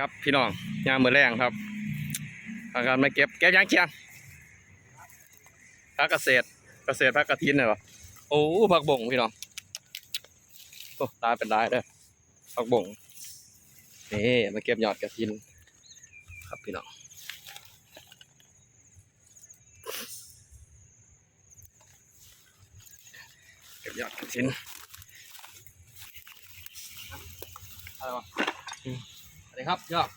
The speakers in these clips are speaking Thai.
ครับพี่น้องยามมือแรงครับทางการมาเก็บเก็บยางเชียงพักเกษตรเกษตรพักกระทินเหรอโอ้ผักบ่งพี่น้องโอ้ตายเป็นได้เด้อผักบ่งนี่มาเก็บยอดกระทิน ครับพี่น้องเก็บยอดกระทินอะไรวะ สวัสดีครับยอด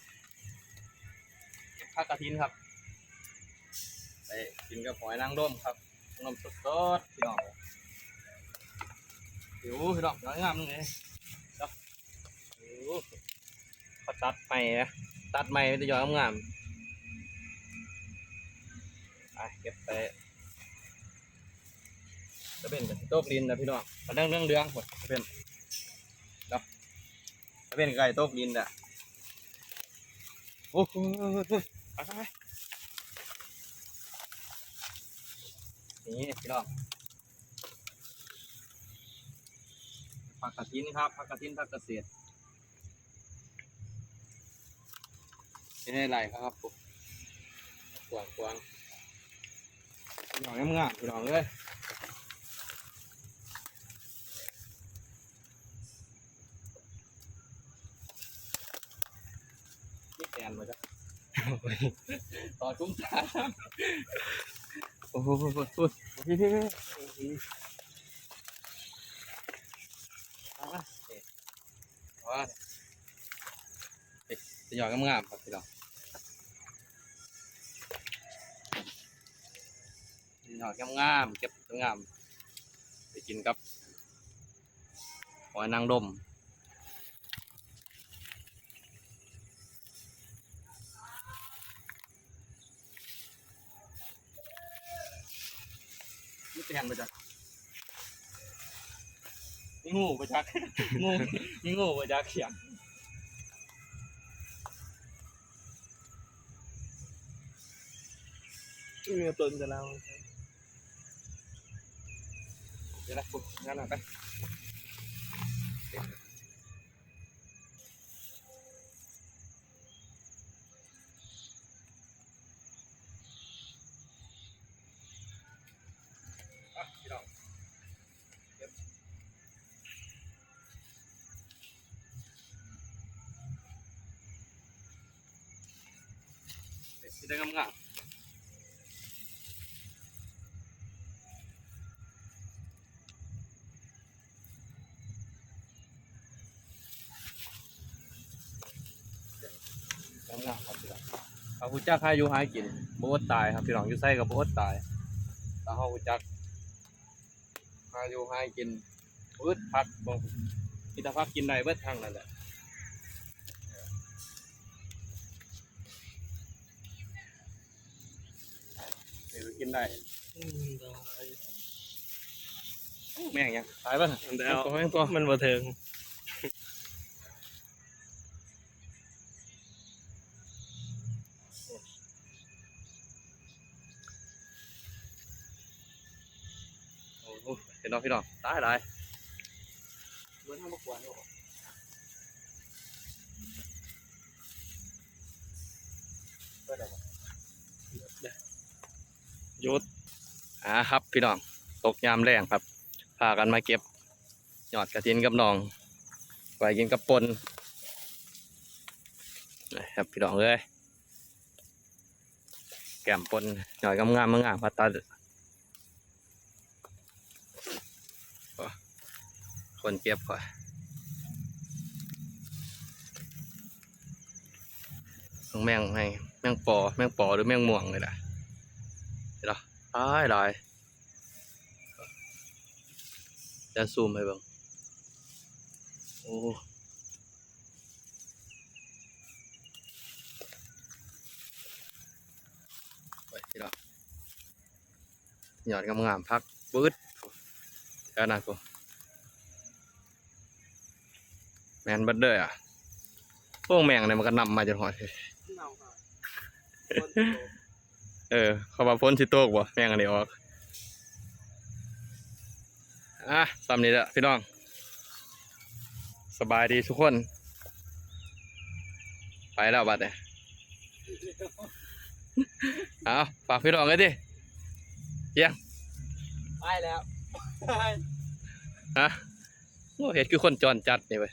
เก็บผักกระทินครับ ไปกินกับหอยนางรมครับนมสดๆพี่น้องหิวพี่น้องน้อยงามนึงเลยเนาะหิวเขาตัดใหม่นะตัดใหม่มันจะย้อยงามๆไปเก็บไปจะเป็นกับโต๊ะดินนะพี่น้องเรื่องเรื่องเรื่องหมดจะเป็นเนาะจะเป็นไก่โต๊ะดินอะ อ้โหไปไปนี่พี่น้องผักกระถินครับผักกระถินผักเกษตรนี่ให้ไรครับกวางกวางพี่น้องงามๆพี่น้องเลย นี่แกนมาจ้ะต่อทุ่งสาโอ้โหโอ้โหโอ้โหพี่พี่พี่เอาละเอ๊ะเอาละเอ๊ะจะหยอดงามๆครับพี่น้องหยอดงามๆเก็บงามไปกินกับหอยนางรม แทงไปจักนี่งูไปจักงูนี่งูไปจักเขียงเนื้อตนจะเราเดี๋ยวนะปุ๊บงั้นหนักไป ได้งามๆงามๆครับพี่น้องพระพุทธเจ้าข้าอยู่หายกินโบอดตายครับพี่น้องอยู่ไส้กับโบอดตายถ้าเขารู้จักหาอยู่หายกินพืชผักบางมีแต่ผักกินได้เบิดทางนั่นแหละ กินได้แม่งยังตายป่ะแล้ตัวแม่งตัวมันบ่ถึงโอ้โหเห็นน้องพี่น้องตายหลายเหมือนทำบกวนอยู่ ยุดอ่าครับพี่น้องตกยามแรงครับพากันมาเก็บยอดกระถินกับน้องไว้กินกับปนนะครับพี่น้องเลยแก้มปนหน่อยงามๆงามพัตตาคนเก็บก่อนแมงไงแมงปอแมงปอหรือแมงม่วงเลยล่ะ เห็นหรอตายหลายจะซูมให้เบิ่งโอ้ไปพี่น้องหยอดงามๆพักปื๊ดแค่นั้นกูแมนเบัดเด้ออะพวกแมงเนี่ยมันก็นำมาจนหอดเลย เออ เขามาพ้นสิโตกบ่แม่งอันนี้ออกอะตามนี้ละพี่น้อง สบายดีทุกคน ไปแล้วบัดเนี่ยเอาฝากพี่น้องกันดิยังไปแล้วฮะโอ้เห็ดคือคนจอนจัดนี่ไป